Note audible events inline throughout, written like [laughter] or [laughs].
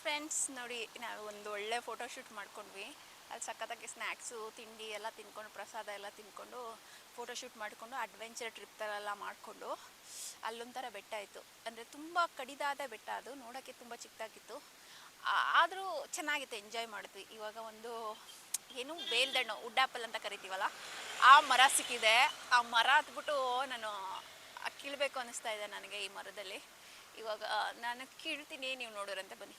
Friends ನೋಡಿ, ನಾವು ಒಂದು ಒಳ್ಳೆ ಫೋಟೋಶೂಟ್ ಮಾಡ್ಕೊಂಡ್ವಿ. ಅಲ್ಲಿ ಸಖತ್ತಾಗಿ ಸ್ನ್ಯಾಕ್ಸು ತಿಂಡಿ ಎಲ್ಲ ತಿನ್ಕೊಂಡು, ಪ್ರಸಾದ ಎಲ್ಲ ತಿನ್ಕೊಂಡು ಫೋಟೋಶೂಟ್ ಮಾಡಿಕೊಂಡು ಅಡ್ವೆಂಚರ್ ಟ್ರಿಪ್ ಥರ ಎಲ್ಲ ಮಾಡಿಕೊಂಡು ಅಲ್ಲೊಂಥರ ಬೆಟ್ಟ ಇತ್ತು ಅಂದರೆ ತುಂಬ ಕಡಿದಾದ ಬೆಟ್ಟ ಅದು, ನೋಡೋಕ್ಕೆ ತುಂಬ ಚಿಕ್ಕದಾಗಿತ್ತು. ಆದರೂ ಚೆನ್ನಾಗಿತ್ತು ಎಂಜಾಯ್ ಮಾಡಿದ್ವಿ. ಇವಾಗ ಒಂದು ಏನು ಬೇಲ್ದಣ್ಣು, ಉಡ್ಡಾಪಲ್ ಅಂತ ಕರಿತೀವಲ್ಲ, ಆ ಮರ ಸಿಕ್ಕಿದೆ. ಆ ಮರ ಹತ್ಬಿಟ್ಟು ನಾನು ಕೀಳಬೇಕು ಅನ್ನಿಸ್ತಾ ಇದೆ ನನಗೆ ಈ ಮರದಲ್ಲಿ. ಇವಾಗ ನಾನು ಕೀಳ್ತೀನಿ, ನೀವು ನೋಡೋರಂತೆ ಬನ್ನಿ.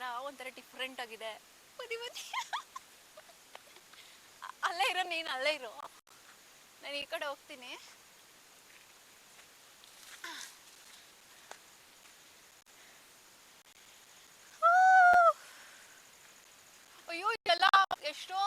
ಮರ ಒಂಥರ ಡಿಫ್ರೆಂಟ್ ಆಗಿದೆ. ಬನ್ನಿ ಅಲ್ಲೇ ಇರೋ, ನೀನು ಅಲ್ಲೇ ಇರೋ. ನಾನು ಈ ಕಡೆ ಹೋಗ್ತೀನಿ. ಅಯ್ಯೋ ಎಲ್ಲ ಎಷ್ಟೋ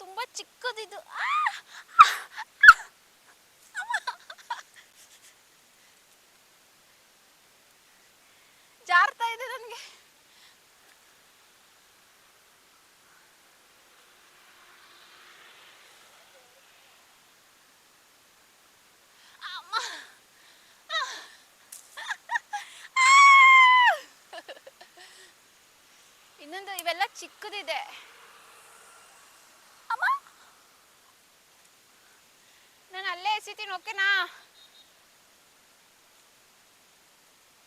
ತುಂಬಾ ಚಿಕ್ಕದಿದು! ಜಾರ್ತಾ ಇದೆ ನನಗೆ. ಇನ್ನೊಂದು ಇವೆಲ್ಲ ಚಿಕ್ಕದಿದೆ ಅಮ್ಮ ಎಸಿತೀನಿ ಓಕೆನಾ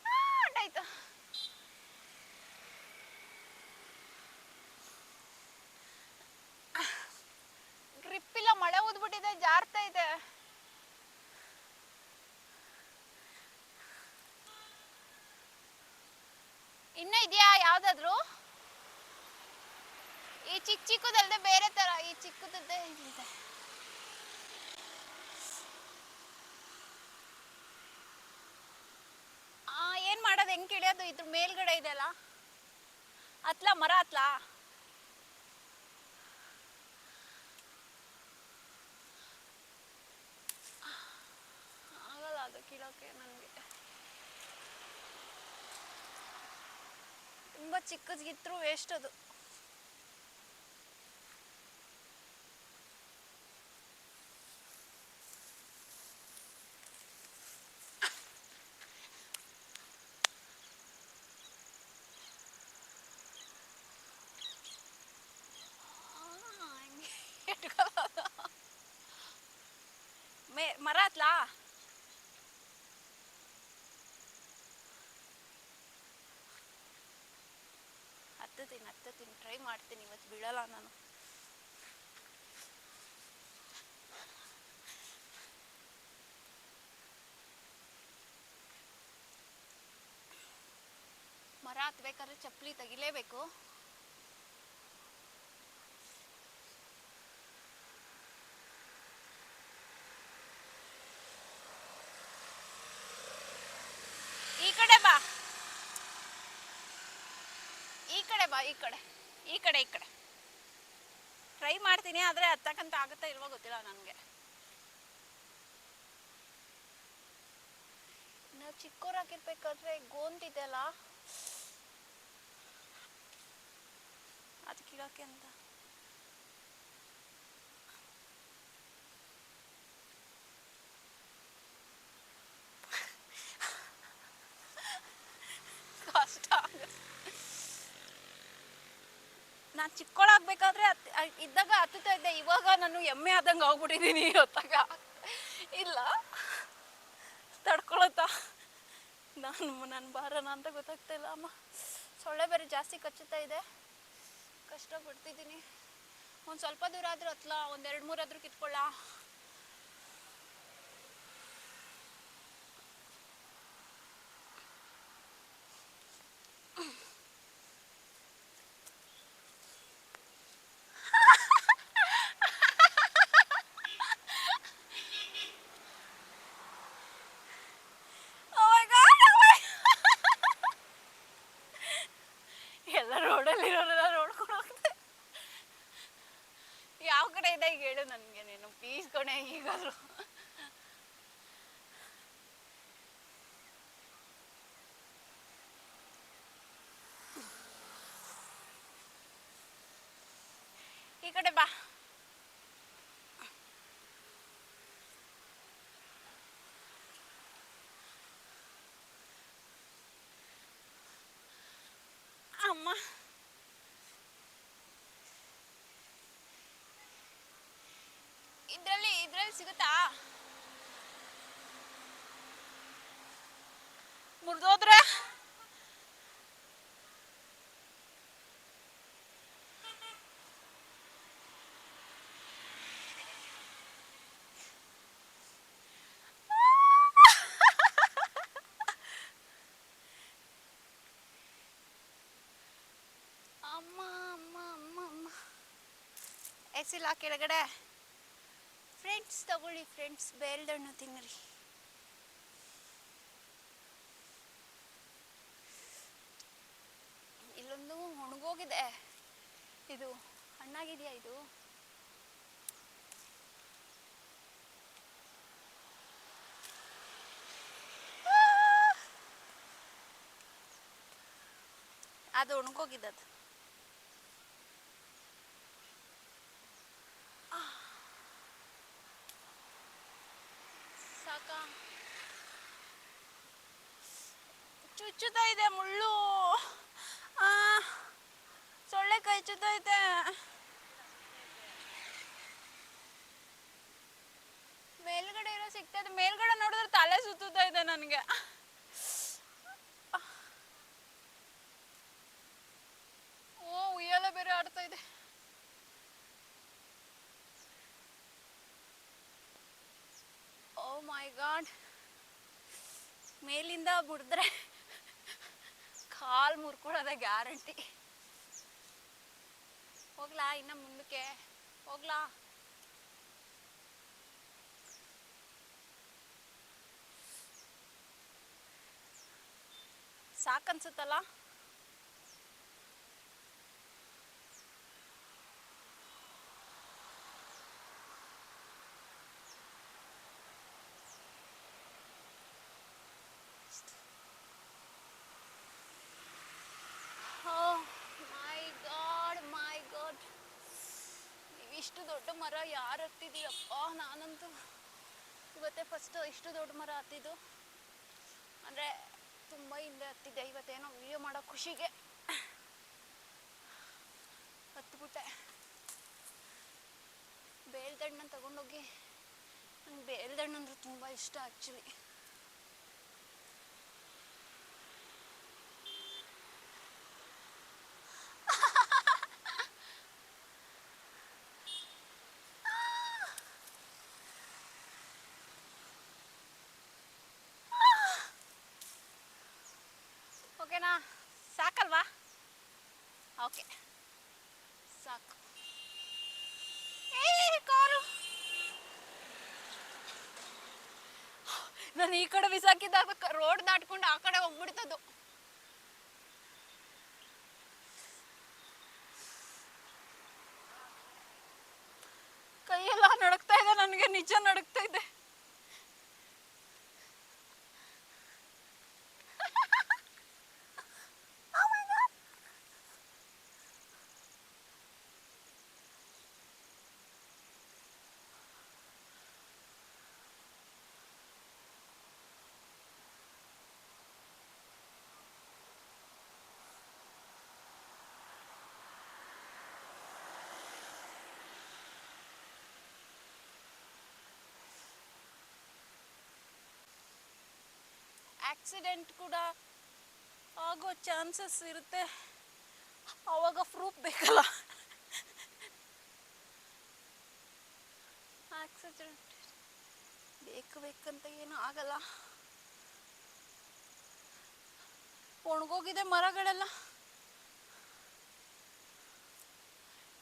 ಆ, ಅಡ್ಡಾಯ್ತು. ಗ್ರಿಪ್ ಇಲ್ಲ ಮಳೆ ಊದ್ಬಿಟ್ಟಿದೆ ಜಾರ್ತಾ ಇದೆ. ಇನ್ನ ಇದೆಯಾ ಯಾವ್ದಾದ್ರು? ಈ ಚಿಕ್ಕ ಚಿಕ್ಕದಲ್ಲದೆ ಬೇರೆ ತರ ಈ ಚಿಕ್ಕದ್ದೇ ಇದೆ ಆ ಏನ್ ಕಿಳಿಯೋದು ಇದ್ರ ಮೇಲ್ಗಡೆ ಇದೆಯಲ್ಲ? ಹತ್ಲ ಮರ ಅತ್ಲ? ಆಗಲ್ಲ ಅದು ಕೀಳೋಕೆ ನನಗೆ. ತುಂಬಾ ಚಿಕ್ಕದಿದ್ರು ವೇಸ್ಟ್ ಅದು ಆ, ಹಿಂಗೆ ಇಟ್ಕೊಳ್ಳೋದು. ಮೇ ಮರ ಹತ್ಲಾ ಹತ್ತತೀನಿ ಹತ್ತತೀನಿ ಟ್ರೈ ಮಾಡ್ತೀನಿ ಇವತ್ತು ಬೀಳಲ್ಲ ನಾನು. ಮರ ಹತ್ಬೇಕಾದ್ರೆ ಚಪ್ಪಲಿ ತೆಗಿಲೇಬೇಕು ಈ ಕಡೆ ಬಾ ಈ ಕಡೆ ಬಾ, ಈ ಕಡೆ. ಈ ಕಡೆ ಈ ಕಡೆ. ಟ್ರೈ ಮಾಡ್ತೀನಿ, ಆದರೆ ಹತ್ತಕ್ಕಂತ ಆಗುತ್ತಾ ಇಲ್ವೋ ಗೊತ್ತಿಲ್ಲ ನನಗೆ. ನಾವು ಚಿಕ್ಕವರಾಗಿರ್ಬೇಕಾದ್ರೆ ಗೋಂದಿದೆಯಲ್ಲ ಅದು ಕೀಳಕ್ಕೆ ಅಂತ ಕಷ್ಟ ಆಗುತ್ತೆ ನಾನು ಚಿಕ್ಕೊಳಾಗ್ಬೇಕಾದ್ರೆ ಇದ್ದಾಗ ಹತ್ತುತ್ತಾ ಇದ್ದೆ. ಇವಾಗ ನಾನು ಎಮ್ಮೆ ಆದಂಗೆ ಆಗ್ಬಿಟ್ಟಿದ್ದೀನಿ ಇವತ್ತಾಗ ಇಲ್ಲ. ತಡ್ಕೊಳತ್ತಾ. ನಾನು ನಾನು ಬಾರನ ಅಂತ ಗೊತ್ತಾಗ್ತಾ ಇಲ್ಲ ಅಮ್ಮ. ಸೊಳ್ಳೆ ಬೇರೆ ಜಾಸ್ತಿ ಕಚ್ಚುತ್ತಾ ಇದೆ. ಕಷ್ಟ ಪಡ್ತಿದ್ದೀನಿ ಒಂದು ಸ್ವಲ್ಪ ದೂರ ಆದ್ರೂ ಹತ್ಲಾ ಒಂದೆರಡು ಮೂರಾದ್ರೂ ಕಿತ್ಕೊಳ್ಳ ಕೊನೆ ಈಗಾದ್ರು ಈ ಕಡೆ ಬಾ ಅಮ್ಮ ಇದ್ರಲ್ಲಿ ಇದ್ರಲ್ಲಿ ಸಿಗುತ್ತಾ? ಮುರಿದೋದ್ರ? ಅಮ್ಮ ಅಮ್ಮ ಅಮ್ಮ ಅಮ್ಮ. ಎಸಿಲ್ಲ ಕೆಳಗಡೆ. ಫ್ರೆಂಡ್ಸ್ ತಗೊಳ್ಳಿ ಫ್ರೆಂಡ್ಸ್ ಬೇಲ್ದಣ್ಣು ತಿನ್ನಿರಿ ಇಲ್ಲೊಂದು ಒಣಗೋಗಿದೆ ಇದು ಹಣ್ಣಾಗಿದೆಯಾ ಇದು? ಅದು ಒಣಗೋಗಿದ್ದದು ಸಾಕ ಚುಚ್ಚುತ್ತಾ ಇದೆ, ಮುಳ್ಳು. ಆ, ಸೊಳ್ಳೆ ಕೈ ಚುತ್ತೈತೆ ಮೇಲ್ಗಡೆ ಇರೋ ಸಿಗ್ತಾ ಇದೆ. ಮೇಲ್ಗಡೆ ನೋಡಿದ್ರೆ ತಲೆ ಸುತ್ತುತ್ತಾ ಇದೆ ನನಗೆ. ಓ, ಉಯ್ಯಾಲ ಬೇರೆ ಆಡ್ತಾ ಇದೆ. Oh my god. ಮೇಲಿಂದ ಮುರಿದ್ರೆ ಕಾಲ್ ಮುರ್ಕೊಳ್ಳೋದೆ ಗ್ಯಾರಂಟಿ. ಹೋಗ್ಲಾ ಇನ್ನ ಮುಂದಕ್ಕೆ? ಹೋಗ್ಲಾ? ಸಾಕನ್ಸುತ್ತಲ್ಲ ಮೈ ಗಾಡ್ ಮೈ ಗಾಡ್ ಇಷ್ಟು ದೊಡ್ಡ ಮರ ಯಾರು ಹತ್ತಿದೀಯಪ್ಪ ನಾನಂತೂ. ಇವತ್ತೇ ಫಸ್ಟ್ ಇಷ್ಟು ದೊಡ್ಡ ಮರ ಹತ್ತಿದ್ದು. ಅಂದರೆ ತುಂಬ ಹಿಂದೆ ಹತ್ತಿದ್ದೆ. ಇವತ್ತೇನೋ ವಿಡಿಯೋ ಮಾಡೋ ಖುಷಿಗೆ. ಹತ್ಬಿಟ್ಟೆ. ಬೇಲ್ದಣ್ಣನ ತಗೊಂಡೋಗಿ. ನಂಗೆ ಬೇಲ್ದಣ್ಣಂದ್ರೆ ತುಂಬ ಇಷ್ಟ ಆ್ಯಕ್ಚುಲಿ ಓಕೆನಾ? ಸಾಕಲ್ವಾ? ಓಕೆ. ಸಾಕು. ಕಾರು. ನಾನು ಈ ಕಡೆ ಬಿಸಾಕಿದ್ದಾಗ ರೋಡ್ ದಾಟ್ಕೊಂಡು ಆ ಕಡೆ ಹೋಗ್ಬಿಡ್ತದ್ದು. ಕೈಯೆಲ್ಲ ನಡಕ್ತಾ ಇದೆ, ನನಗೆ ನಿಜ ನಡಕ್ತಾ ಇದೆ. ಆಕ್ಸಿಡೆಂಟ್ ಕೂಡ ಆಗೋ ಚಾನ್ಸಸ್ ಇರುತ್ತೆ. ಅವಾಗ ಪ್ರೂಫ್ ಬೇಕಲ್ಲ. ಆಕ್ಸಿಡೆಂಟ್ ಬೇಕು ಬೇಕಂತ ಏನೂ ಆಗಲ್ಲ. ಒಣಗೋಗಿದೆ ಮರಗಳೆಲ್ಲ.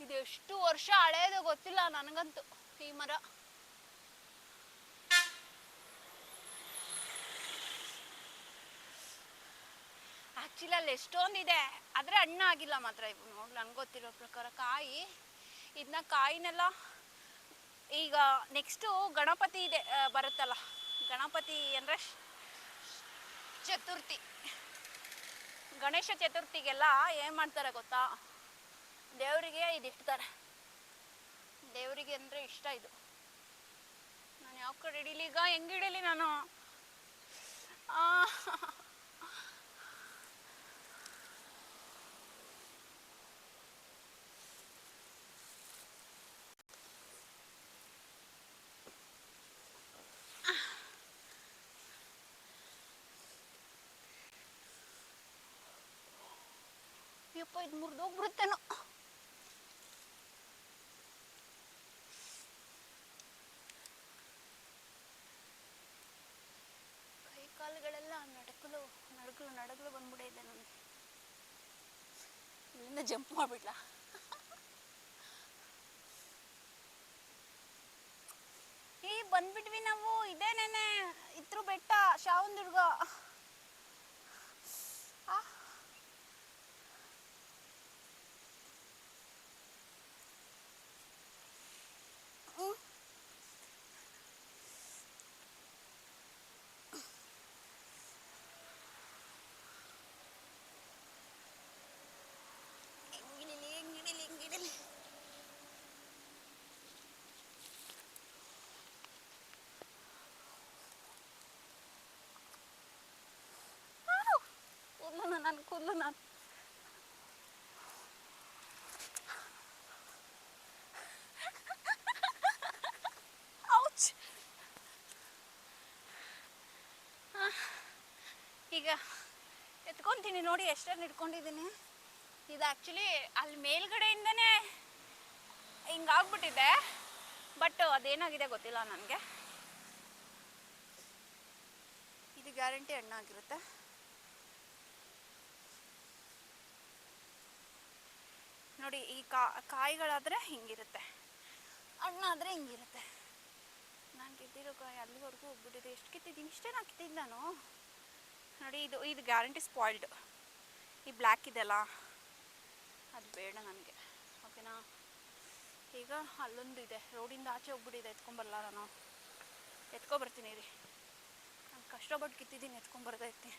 ಇದೆಷ್ಟು ವರ್ಷ ಹಳೇದು ಗೊತ್ತಿಲ್ಲ ನನಗಂತೂ ಈ ಮರ. ಆಕ್ಚುಲಿ ಅಲ್ಲಿ ಎಷ್ಟೊಂದಿದೆ. ಆದರೆ ಹಣ್ಣಾಗಿಲ್ಲ ಮಾತ್ರ ಇವು ನೋಡಿ ನನ್ಗೆ ಗೊತ್ತಿರೋ ಪ್ರಕಾರ ಕಾಯಿ. ಇದನ್ನ ಕಾಯಿನೆಲ್ಲ ಈಗ ನೆಕ್ಸ್ಟು ಗಣಪತಿ ಇದೆ ಬರುತ್ತಲ್ಲ. ಗಣಪತಿ ಅಂದರೆ ಚತುರ್ಥಿ. ಗಣೇಶ ಚತುರ್ಥಿಗೆಲ್ಲ ಏನು ಮಾಡ್ತಾರೆ ಗೊತ್ತಾ? ದೇವರಿಗೆ ಇದು ಇಡ್ತಾರೆ. ದೇವರಿಗೆ ಅಂದರೆ ಇಷ್ಟ ಇದು. ನಾನು ಯಾವ ಕಡೆ ಹಿಡೀಲಿ ಈಗ ಹೆಂಗೆ ಹಿಡೀಲಿ ನಾನು? ಆ, ಯಪ್ಪ ಇದು ಮುರಿದೋಗ್ಬಿಡುತ್ತೇನೋ ಕೈ ಕಾಲುಗಳೆಲ್ಲ ನಡಕಲು ನಡಕಲು ನಡಗಲು ಬಂದ್ಬಿಟ್ಟಿದೆ ನನಗೆ ಇಲ್ಲಿಂದ ಜಂಪ್ ಮಾಡಿಬಿಡ್ಲಾ ಈ ಬಂದ್ಬಿಟ್ವಿ ನಾವು. ಇದೇನೇನೆ ಇತ್ರ ಬೆಟ್ಟ ಶಾವಂದುರ್ಗ. ಕೂದಲು ನಾನು ಈಗ ಎತ್ಕೊಂತೀನಿ ನೋಡಿ ಎಷ್ಟನ್ನು ಇಟ್ಕೊಂಡಿದ್ದೀನಿ. ಇದು ಆ್ಯಕ್ಚುಲಿ ಅಲ್ಲಿ ಮೇಲ್ಗಡೆಯಿಂದನೇ ಹಿಂಗಾಗ್ಬಿಟ್ಟಿದೆ ಬಟ್ ಅದೇನಾಗಿದೆ ಗೊತ್ತಿಲ್ಲ ನನಗೆ. ಇದು ಗ್ಯಾರಂಟಿ ಹಣ್ಣಾಗಿರುತ್ತೆ ನೋಡಿ, ಈ ಕಾಯಿಗಳಾದರೆ ಹಿಂಗಿರುತ್ತೆ. ಹಣ್ಣಾದರೆ ಹಿಂಗಿರುತ್ತೆ. ನಾನು ಕಿತ್ತಿರೋ ಕಾಯಿ ಅಲ್ಲಿವರೆಗೂ ಹೋಗ್ಬಿಟ್ಟಿದೆ. ಎಷ್ಟು ಕಿತ್ತಿದ್ದೀನಿ ಇಷ್ಟೇ ನಾನು ಕಿತ್ತಿದ್ದು ನಾನು. ನೋಡಿ, ಇದು ಇದು ಗ್ಯಾರಂಟಿ ಸ್ಪಾಯ್ಲ್ಡ್ ಈ ಬ್ಲ್ಯಾಕ್ ಇದೆಲ್ಲ ಅದು ಬೇಡ ನನಗೆ. ಓಕೆನಾ ಈಗ ಅಲ್ಲೊಂದು ಇದೆ. ರೋಡಿಂದ ಆಚೆ ಹೋಗ್ಬಿಟ್ಟಿದೆ ಎತ್ಕೊಂಬರಲ್ಲ ನಾನು. ಎತ್ಕೊಬರ್ತೀನಿ ರೀ ನಾನು ಕಷ್ಟಪಟ್ಟು ಕಿತ್ತಿದ್ದೀನಿ ಎತ್ಕೊಂಬರ್ದೈತಿ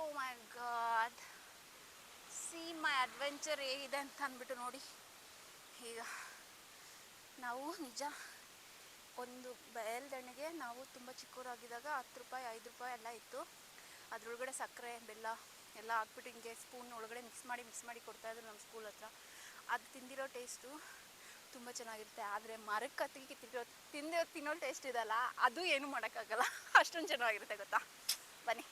ಓ my god see my adventure ಹೇಗಿದೆ ಅಂತ ಅಂದ್ಬಿಟ್ಟು ನೋಡಿ. ಈಗ ನಾವು ನಿಜ ಒಂದು ಬಯಲ್ದಣ್ಣಿಗೆ ನಾವು ತುಂಬ ಚಿಕ್ಕವರಾಗಿದ್ದಾಗ ಹತ್ತು ರೂಪಾಯಿ, ಐದು ರೂಪಾಯಿ ಎಲ್ಲ ಇತ್ತು. ಅದರೊಳಗಡೆ ಸಕ್ಕರೆ, ಬೆಲ್ಲ ಎಲ್ಲ ಹಾಕ್ಬಿಟ್ಟು ಹಿಂಗೆ ಸ್ಪೂನ್ ಒಳಗಡೆ ಮಿಕ್ಸ್ ಮಾಡಿ ಮಿಕ್ಸ್ ಮಾಡಿ ಕೊಡ್ತಾಯಿದ್ರು ನಮ್ಮ ಸ್ಕೂಲ್ ಹತ್ರ. ಅದು ತಿಂದಿರೋ ಟೇಸ್ಟು ತುಂಬ ಚೆನ್ನಾಗಿರುತ್ತೆ. ಆದರೆ ಮರಕ್ಕೆ ಹತ್ತಿಗೆ ತಿಂದಿರೋ ತಿಂದಿರೋ ತಿನ್ನೋ ಟೇಸ್ಟ್ ಇದಲ್ಲ. ಅದು ಏನು ಮಾಡೋಕ್ಕಾಗಲ್ಲ. ಅಷ್ಟೊಂದು ಚೆನ್ನಾಗಿರುತ್ತೆ, ಗೊತ್ತಾ? ಬನ್ನಿ.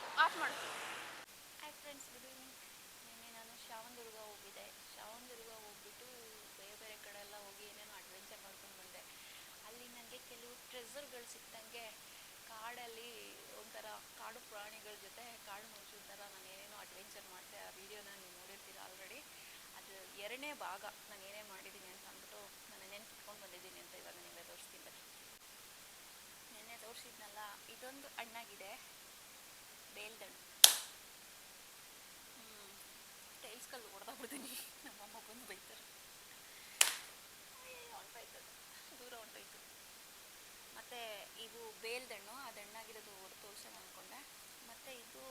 ಸಾಕು ಆಫ್ ಮಾಡು. ಹಾಯ್ ಫ್ರೆಂಡ್ಸ್ ಗುಡ್ ಈವ್ನಿಂಗ್ ನಿನ್ನೆ ನಾನು ಶ್ರಾವಣದುರ್ಗ ಹೋಗಿದ್ದೆ. ಶ್ರಾವಣದುರ್ಗ ಹೋಗ್ಬಿಟ್ಟು ಬೇರೆ ಬೇರೆ ಕಡೆ ಎಲ್ಲ ಹೋಗಿ ಏನೇನೋ ಅಡ್ವೆಂಚರ್ ಮಾಡ್ಕೊಂಡು ಬಂದೆ. ಅಲ್ಲಿ ನನಗೆ ಕೆಲವು ಟ್ರೆಸರ್ಗಳು ಸಿಕ್ಕಂಗೆ ಕಾಡಲ್ಲಿ ಒಂಥರ ಕಾಡು ಪ್ರಾಣಿಗಳ ಜೊತೆ ಕಾಡು ಮನುಷ್ಯನ ಥರ ನಾನು ಏನೇನೋ ಅಡ್ವೆಂಚರ್ ಮಾಡಿದೆ. ಆ ವಿಡಿಯೋನ ನೀವು ನೋಡಿರ್ತೀರ ಆಲ್ರೆಡಿ ಅದು ಎರಡನೇ ಭಾಗ ನಾನು ಏನೇ ಮಾಡಿದ್ದೀನಿ ಅಂತ ಅಂದ್ಬಿಟ್ಟು ನಾನು ನೆನ್ಪಿಟ್ಕೊಂಡು ಬಂದಿದ್ದೀನಿ ಅಂತ ಇವಾಗ ನಿಮಗೆ ತೋರಿಸ್ತೀನಿ ನಿನ್ನೆ ನೆನ್ನೆ ತೋರಿಸಿದ್ನಲ್ಲ, ಇದೊಂದು ಹಣ್ಣಾಗಿದೆ ಬೇಲ್ದಣ್ಣು ಟೈಲ್ಸ್ ಕಲ್ಲು ಹೊಡೆದಾಗ್ಬಿಡ್ತೀನಿ ನಮ್ಮಮ್ಮ ಬಂದು ಬೈತಾರೆ. ಹೊಂಟೋಯ್ತದೆ ದೂರ ಹೊಂಟೋಯ್ತು ಮತ್ತು ಇವು ಬೇಲ್ದಣ್ಣು ಅದು ಹಣ್ಣಾಗಿರೋದು ಹೊಡೆದು ತೋರ್ಸೋಣ ಅಂದ್ಕೊಂಡೆ ಮತ್ತು ಇದು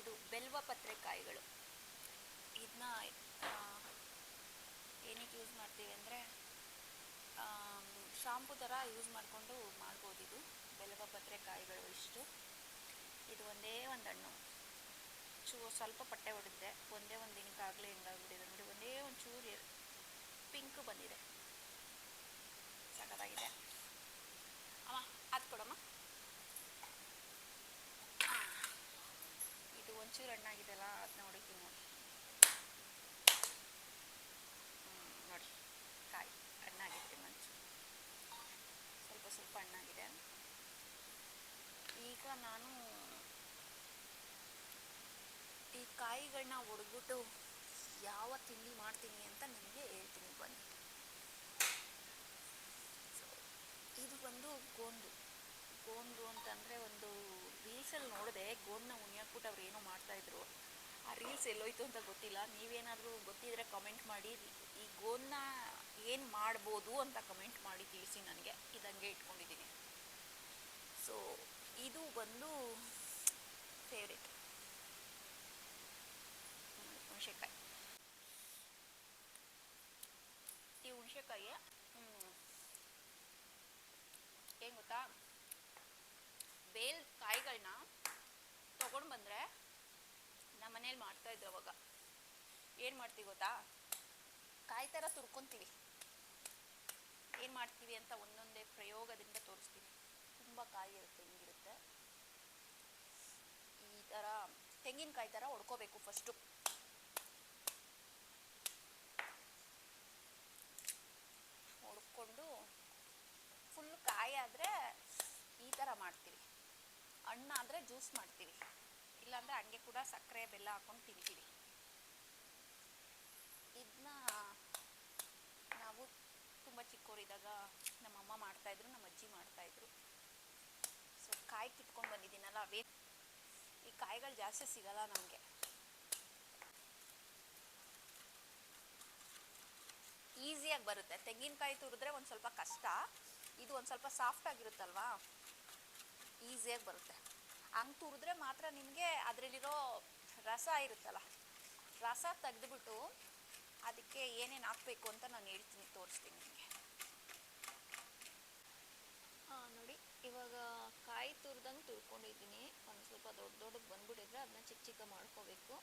ಇದು ಬೆಲ್ವ ಪತ್ರೆಕಾಯಿಗಳು. ಇದನ್ನ ಏನಕ್ಕೆ ಯೂಸ್ ಮಾಡ್ತೀವಿ ಅಂದರೆ ಶಾಂಪು ಥರ ಯೂಸ್ ಮಾಡಿಕೊಂಡು ಮಾಡ್ಬೋದು ಇದು, ಬೆಲ್ವ ಪತ್ರೆಕಾಯಿಗಳು ಇಷ್ಟು. ಇದು ಒಂದೇ ಒಂದು ಹಣ್ಣು ಚೂ, ಸ್ವಲ್ಪ ಪಟ್ಟೆ ಹೊಡೆದಿದೆ. ಒಂದೇ ಒಂದು ದಿನಕ್ಕಾಗಲೇ ಹಿಂಗಾಗ್ಬಿಟ್ಟಿದೆ. ನೋಡಿ ಒಂದೇ ಒಂದು ಚೂರು ಪಿಂಕ್ ಬಂದಿದೆ. ಸಖತ್ತಾಗಿದೆ. ಅಮ್ಮ, ಅದು ಕೊಡಮ್ಮ. ಇದು ಒಂಚೂರು ಹಣ್ಣಾಗಿದೆಲ್ಲ ಅದನ್ನ ಹೊಡಿತೀನಿ ನೋಡಿ. ನೋಡಿ. ಕಾಯಿ ಹಣ್ಣಾಗಿದೆ ಮಂಚು ಸ್ವಲ್ಪ ಸ್ವಲ್ಪ ಹಣ್ಣಾಗಿದೆ. ಈಗ ನಾನು ಈ ಕಾಯಿಗಳನ್ನ ಒಡೆದ್ಬಿಟ್ಟು ಯಾವ ತಿಂಡಿ ಮಾಡ್ತೀನಿ ಅಂತ ನಿಮಗೆ ಹೇಳ್ತೀನಿ, ಬನ್ನಿ. ಇದು ಬಂದು ಗೋಂದು. ಗೋಂದು ಅಂತಂದರೆ ಒಂದು ರೀಲ್ಸಲ್ಲಿ ನೋಡಿದೆ ಗೋಂದನ್ನ ಉಣಿಯಾಕ್ಬಿಟ್ಟು ಅವ್ರು ಏನೋ ಮಾಡ್ತಾಯಿದ್ರು ಆ ರೀಲ್ಸ್ ಎಲ್ಲೋಯ್ತು ಅಂತ ಗೊತ್ತಿಲ್ಲ. ನೀವೇನಾದರೂ ಗೊತ್ತಿದ್ರೆ ಕಮೆಂಟ್ ಮಾಡಿ. ಈ ಗೋಂದನ್ನ ಏನು ಮಾಡ್ಬೋದು ಅಂತ ಕಮೆಂಟ್ ಮಾಡಿ ತಿಳಿಸಿ ನನಗೆ. ಇದಂಗೆ ಇಟ್ಕೊಂಡಿದ್ದೀನಿ. ಸೊ ಇದು ಬಂದು ಹುಣಸೆಕಾಯಿ ಏನು ಗೊತ್ತಾ? ಬೇಲ್ ಕಾಯಿಗಳನ್ನ ತೊಗೊಂಡು ಬಂದರೆ ನಮ್ಮ ಮನೇಲಿ ಮಾಡ್ತಾ ಇದ್ರು ಅವಾಗ. ಏನು ಮಾಡ್ತೀವಿ ಗೊತ್ತಾ? ಕಾಯಿ ಥರ ತುರ್ಕೊತೀವಿ. ಏನು ಮಾಡ್ತೀವಿ ಅಂತ ಒಂದೊಂದೇ ಪ್ರಯೋಗದಿಂದ ತೋರಿಸ್ತೀವಿ. ತುಂಬ ಕಾಯಿ ಇರುತ್ತೆ, ಹಿಂಗಿರುತ್ತೆ. ಈ ಥರ ತೆಂಗಿನಕಾಯಿ ಥರ ಹೊಡ್ಕೋಬೇಕು ಫಸ್ಟು ಹೊಡ್ಕೊಂಡು ಫುಲ್ ಕಾಯಿ ಆದರೆ ಈ ಥರ ಮಾಡ್ತೀವಿ ಹಣ್ಣಾದರೆ ಜ್ಯೂಸ್ ಮಾಡ್ತೀವಿ ಇಲ್ಲಾಂದರೆ ಹಂಗೆ ಕೂಡ ಸಕ್ಕರೆ, ಬೆಲ್ಲ ಹಾಕೊಂಡು ತಿಂತೀವಿ ಇದನ್ನ ನಾವು ತುಂಬ ಚಿಕ್ಕವರಿದ್ದಾಗ ನಮ್ಮಮ್ಮ ಮಾಡ್ತಾಯಿದ್ರು ನಮ್ಮ ಅಜ್ಜಿ ಮಾಡ್ತಾಯಿದ್ರು ಸೊ ಕಾಯಿ ಕಿತ್ಕೊಂಡು ಬಂದಿದ್ದೀನಲ್ಲ ಅವೇ. ಈ ಕಾಯಿಗಳು ಜಾಸ್ತಿ ಸಿಗಲ್ಲ ನಮಗೆ. ಈಸಿಯಾಗಿ ಬರುತ್ತೆ. ತೆಂಗಿನಕಾಯಿ ತುರಿದ್ರೆ ಒಂದು ಸ್ವಲ್ಪ ಕಷ್ಟ. ಇದು ಒಂದು ಸ್ವಲ್ಪ ಸಾಫ್ಟ್ ಆಗಿರುತ್ತಲ್ವಾ? ಈಸಿಯಾಗಿ ಬರುತ್ತೆ. ಹಂಗೆ ತುರಿದ್ರೆ ಮಾತ್ರ ನಿಮಗೆ ಅದರಲ್ಲಿರೋ ರಸ ಇರುತ್ತಲ್ಲ, ರಸ ತೆಗೆದುಬಿಟ್ಟು ಅದಕ್ಕೆ ಏನೇನು ಹಾಕಬೇಕು ಅಂತ ನಾನು ಹೇಳ್ತೀನಿ, ತೋರಿಸ್ತೀನಿ ನಿಮಗೆ. ಹಾಂ, ನೋಡಿ, ಇವಾಗ ಕಾಯಿ ತುರಿದಂಗೆ ತುರ್ಕೊಂಡಿದ್ದೀನಿ. ಒಂದು ಸ್ವಲ್ಪ ದೊಡ್ಡ ದೊಡ್ಡಕ್ಕೆ ಬಂದ್ಬಿಟ್ಟಿದ್ರೆ ಅದನ್ನ ಚಿಕ್ಕ ಚಿಕ್ಕ ಮಾಡ್ಕೋಬೇಕು.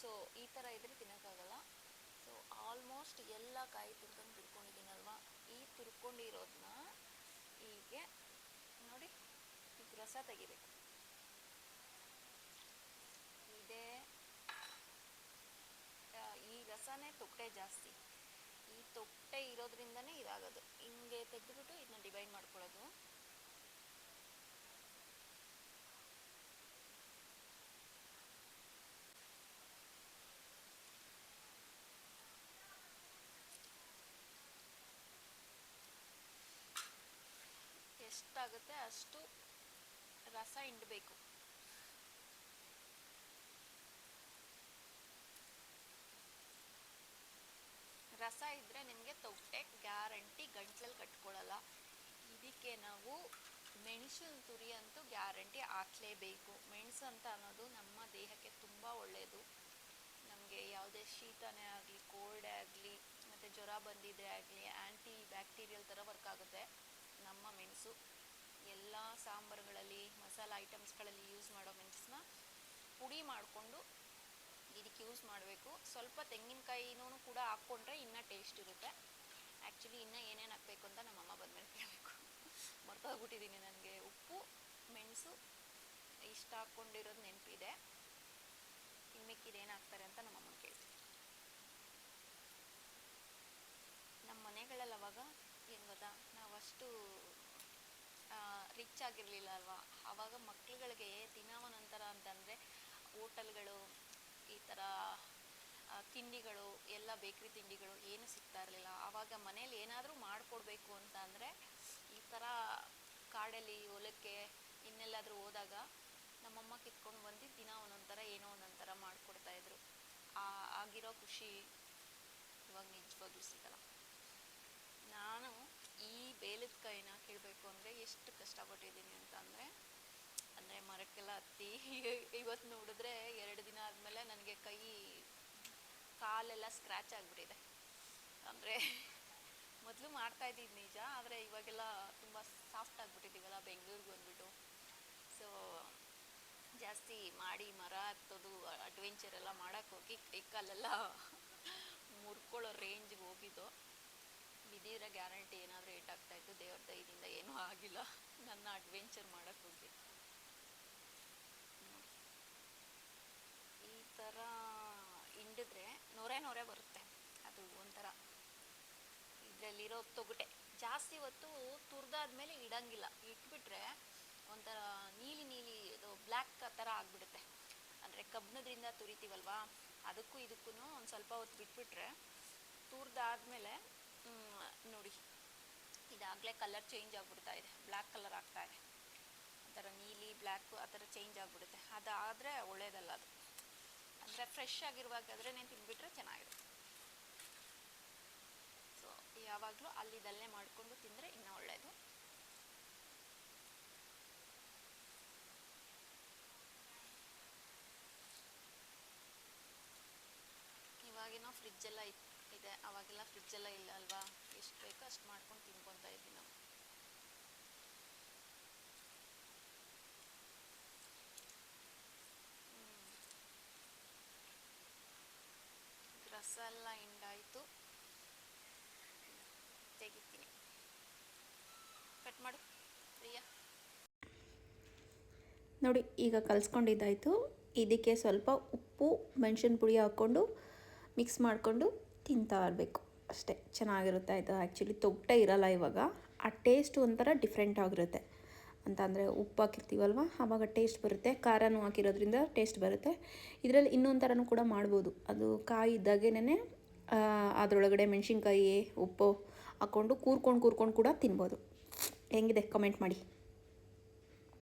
ಸೊ ಈ ಥರ ಇದ್ರೆ ತಿನ್ನೋಕ್ಕಾಗಲ್ಲ. ಸೊ ಆಲ್ಮೋಸ್ಟ್ ಎಲ್ಲ ಕಾಯಿ ತುರ್ದಂಗೆ ತುರ್ಕೊಂಡಿದ್ದೀನಲ್ವಾ? ಈ ತುರ್ಕೊಂಡಿರೋದನ್ನ ಹೀಗೆ ರಸ ತೆಗಿಬೇಕು ಇದೇ ಈ ರಸನೇ ತೊಟ್ಟೆ ಜಾಸ್ತಿ. ಈ ತೊಟ್ಟೆ ಇರೋದ್ರಿಂದನೇ ಇದಾಗೋದು. ಹಿಂಗೆ ತೆಗೆದುಬಿಟ್ಟು ಇದನ್ನ ಡಿವೈಡ್ ಮಾಡ್ಕೊಳ್ಳೋದು. ಎಷ್ಟಾಗುತ್ತೆ ಅಷ್ಟು ರಸ ಹಿಂಡಬೇಕು. ರಸ ಇದ್ದರೆ ನಿಮಗೆ ತೊಟ್ಟೆ ಗ್ಯಾರಂಟಿ ಗಂಟ್ಲಲ್ಲಿ ಕಟ್ಕೊಳ್ಳಲ್ಲ ಇದಕ್ಕೆ ನಾವು ಮೆಣಸಿನ ತುರಿ ಅಂತೂ ಗ್ಯಾರಂಟಿ ಹಾಕ್ಲೇಬೇಕು. ಮೆಣಸು ಅಂತ ಅನ್ನೋದು ನಮ್ಮ ದೇಹಕ್ಕೆ ತುಂಬ ಒಳ್ಳೆಯದು ನಮಗೆ ಯಾವುದೇ ಶೀತನೇ ಆಗಲಿ ಕೋಲ್ಡ್ ಆಗಲಿ, ಮತ್ತು ಜ್ವರ ಬಂದಿದ್ರೆ ಆಗಲಿ ಆ್ಯಂಟಿ ಬ್ಯಾಕ್ಟೀರಿಯಲ್ ಥರ ವರ್ಕ್ ಆಗುತ್ತೆ ನಮ್ಮ ಮೆಣಸು. ಎಲ್ಲ ಸಾಂಬಾರುಗಳಲ್ಲಿ, ಮಸಾಲ ಐಟಮ್ಸ್ಗಳಲ್ಲಿ ಯೂಸ್ ಮಾಡೋ ಮೆಣಸನ್ನ ಪುಡಿ ಮಾಡಿಕೊಂಡು ಇದಕ್ಕೆ ಯೂಸ್ ಮಾಡಬೇಕು. ಸ್ವಲ್ಪ ತೆಂಗಿನಕಾಯಿನೂ ಕೂಡ ಹಾಕ್ಕೊಂಡ್ರೆ ಇನ್ನೂ ಟೇಸ್ಟ್ ಇರುತ್ತೆ. ಆ್ಯಕ್ಚುಲಿ ಇನ್ನೂ ಏನೇನು ಹಾಕಬೇಕು ಅಂತ ನಮ್ಮಮ್ಮ ಬಂದಮೇಲೆ ಕೇಳಬೇಕು. [laughs] ಮರ್ತೋಗ್ಬಿಟ್ಟಿದ್ದೀನಿ ನನಗೆ. ಉಪ್ಪು, ಮೆಣಸು, ಇಷ್ಟ ಹಾಕ್ಕೊಂಡಿರೋದು ನೆನಪಿದೆ. ಏನು ಹಾಕ್ತಾರೆ ಅಂತ ನಮ್ಮಮ್ಮ ಕೇಳ್ತೀನಿ. ನಮ್ಮ ಮನೆಗಳಲ್ಲಿ ಅವಾಗ ಏನು ಗೊತ್ತಾ, ನಾವಷ್ಟು ರಿಚ್ ಆಗಿರಲಿಲ್ಲ ಅಲ್ವಾ? ಆವಾಗ ಮಕ್ಳುಗಳಿಗೆ ದಿನ ಒಂದೊಂಥರ ಅಂತಂದರೆ ಹೋಟೆಲ್ಗಳು, ಈ ಥರ ತಿಂಡಿಗಳು, ಎಲ್ಲ ಬೇಕ್ರಿ ತಿಂಡಿಗಳು ಏನು ಸಿಗ್ತಾ ಇರಲಿಲ್ಲ. ಆವಾಗ ಮನೇಲಿ ಏನಾದರೂ ಮಾಡಿಕೊಡ್ಬೇಕು ಅಂತ ಅಂದರೆ ಈ ಥರ ಕಾಡಲ್ಲಿ ಹೊಲಕ್ಕೆ ಇನ್ನೆಲ್ಲಾದರೂ ಹೋದಾಗ ನಮ್ಮಮ್ಮ ಕಿತ್ಕೊಂಡು ಬಂದು ದಿನ ಒಂದೊಂಥರ ಏನೋ ಒಂದೊಂಥರ ಮಾಡಿಕೊಡ್ತಾಯಿದ್ರು ಆ, ಆಗಿರೋ ಖುಷಿ ಇವಾಗ ನಿಜವಾಗ್ಲೂ ಸಿಗಲ್ಲ. ನಾನು ಬೇಲದ ಕೈನ ಹೇಳಬೇಕು ಅಂದರೆ ಎಷ್ಟು ಕಷ್ಟಪಟ್ಟಿದ್ದೀನಿ ಅಂತ ಅಂದರೆ ಅಂದರೆ ಮರಕ್ಕೆಲ್ಲ ಹತ್ತಿ ಇವತ್ತು ನೋಡಿದ್ರೆ ಎರಡು ದಿನ ಆದಮೇಲೆ ನನಗೆ ಕೈ, ಕಾಲೆಲ್ಲ ಸ್ಕ್ರ್ಯಾಚ್ ಆಗಿಬಿಟ್ಟಿದೆ. ಅಂದರೆ ಮೊದಲು ಮಾಡ್ತಾ ಇದ್ದೀನಿ ನಿಜ, ಆದರೆ ಇವಾಗೆಲ್ಲ ತುಂಬ ಸಾಫ್ಟ್ ಆಗಿಬಿಟ್ಟಿದ್ದೀವಲ್ಲ ಬೆಂಗಳೂರಿಗೆ ಬಂದ್ಬಿಟ್ಟು. ಸೊ ಜಾಸ್ತಿ ಮಾಡಿ ಮರ ಹತ್ತೋದು ಅಡ್ವೆಂಚರ್ ಎಲ್ಲ ಮಾಡೋಕ್ಕೆ ಹೋಗಿ ಕೈ ಕಾಲೆಲ್ಲ ಮುರ್ಕೊಳ್ಳೋ ರೇಂಜ್ಗೆ ಹೋಗಿದ್ದು. ಬಿದ್ದಿದ್ರೆ ಗ್ಯಾರಂಟಿ ಏನಾದರೂ ಆಗ್ತಾ ಇತ್ತು? ದೇವ್ರ ದಯದಿಂದ ಏನೂ ಆಗಿಲ್ಲ. ನನ್ನ ಅಡ್ವೆಂಚರ್ ಮಾಡೋಕ್ಕೆ ಹೋಗಿ. ಈ ಥರ ಹಿಂಡಿದ್ರೆ ನೊರೆ ನೊರೆ ಬರುತ್ತೆ. ಅದು ಒಂಥರ. ಇದರಲ್ಲಿರೋ ತೊಗಟೆ. ಜಾಸ್ತಿ ಹೊತ್ತು ತುರ್ದಾದ್ಮೇಲೆ ಇಡಂಗಿಲ್ಲ. ಇಟ್ಬಿಟ್ರೆ ಒಂಥರ ನೀಲಿ ನೀಲಿ ಇದು ಬ್ಲ್ಯಾಕ್ ಥರ ಆಗಿಬಿಡುತ್ತೆ. ಅಂದರೆ ಕಬ್ಬಿಣದ್ರಿಂದ ತುರಿತೀವಲ್ವಾ? ಅದಕ್ಕೂ ಇದಕ್ಕೂ ಒಂದು ಸ್ವಲ್ಪ ಹೊತ್ತು ಬಿಟ್ಬಿಟ್ರೆ ತುರಿದಾದ್ಮೇಲೆ ನೋಡಿ. ಇದಾಗಲೇ ಕಲರ್ ಚೇಂಜ್ ಆಗಿಬಿಡ್ತಾ ಇದೆ. ಬ್ಲ್ಯಾಕ್ ಕಲರ್ ಆಗ್ತಾ ಇದೆ. ಆ ಥರ ನೀಲಿ ಬ್ಲ್ಯಾಕು ಆ ಥರ ಚೇಂಜ್ ಆಗಿಬಿಡುತ್ತೆ. ಅದಾದರೆ ಒಳ್ಳೇದಲ್ಲ ಅದು. ಅಂದರೆ ಫ್ರೆಶ್ ಆಗಿರುವಾಗಾದ್ರೆ ತಿಂದುಬಿಟ್ರೆ ಚೆನ್ನಾಗಿರುತ್ತೆ. ಸೊ ಯಾವಾಗಲೂ ಅಲ್ಲಿದಲ್ಲೇ ಮಾಡಿಕೊಂಡು ತಿಂದರೆ ಇನ್ನೂ ಒಳ್ಳೆಯದು ಇವಾಗಿನ ಫ್ರಿಜ್ಜೆಲ್ಲ ಇದೆ. ಅವಾಗೆಲ್ಲ ಫ್ರಿಜ್ಜೆಲ್ಲ ಇಲ್ಲ ಅಲ್ವಾ? ಎಷ್ಟು ಬೇಕೋ ಅಷ್ಟು ಮಾಡ್ಕೊಂಡು ತಿನ್ಕೊತಾ ಇದ್ವಿ ನಾವು. ರಸ ಎಲ್ಲ ಹಿಂಡಾಯಿತು. ತೆಗಿತೀನಿ. ಕಟ್ ಮಾಡು, ಪ್ರಿಯಾ. ನೋಡಿ, ಈಗ ಕಲಿಸ್ಕೊಂಡಿದ್ದಾಯಿತು. ಇದಕ್ಕೆ ಸ್ವಲ್ಪ ಉಪ್ಪು ಮೆಣಸಿನ ಪುಡಿ ಹಾಕ್ಕೊಂಡು ಮಿಕ್ಸ್ ಮಾಡಿಕೊಂಡು ತಿಂತಾ ಇರಬೇಕು. ಅಷ್ಟೇ, ಚೆನ್ನಾಗಿರುತ್ತೆ. ಆಯಿತು ಆ್ಯಕ್ಚುಲಿ ತೊಗಟೆ ಇರಲ್ಲ ಇವಾಗ. ಆ ಟೇಸ್ಟ್ ಒಂಥರ ಡಿಫ್ರೆಂಟ್ ಆಗಿರುತ್ತೆ. ಅಂತ ಅಂದರೆ ಉಪ್ಪು ಹಾಕಿರ್ತೀವಲ್ವ? ಆವಾಗ ಟೇಸ್ಟ್ ಬರುತ್ತೆ. ಖಾರನೂ ಹಾಕಿರೋದ್ರಿಂದ ಟೇಸ್ಟ್ ಬರುತ್ತೆ. ಇದರಲ್ಲಿ ಇನ್ನೊಂದು ಥರನೂ ಕೂಡ ಮಾಡ್ಬೋದು. ಅದು ಕಾಯಿ ಇದ್ದಾಗೇನೆ ಅದರೊಳಗಡೆ ಮೆಣಸಿನ್ಕಾಯಿ, ಉಪ್ಪು ಹಾಕ್ಕೊಂಡು ಕೂರ್ಕೊಂಡು ಕೂರ್ಕೊಂಡು ಕೂಡ ತಿನ್ಬೋದು. ಹೆಂಗಿದೆ? ಕಮೆಂಟ್ ಮಾಡಿ.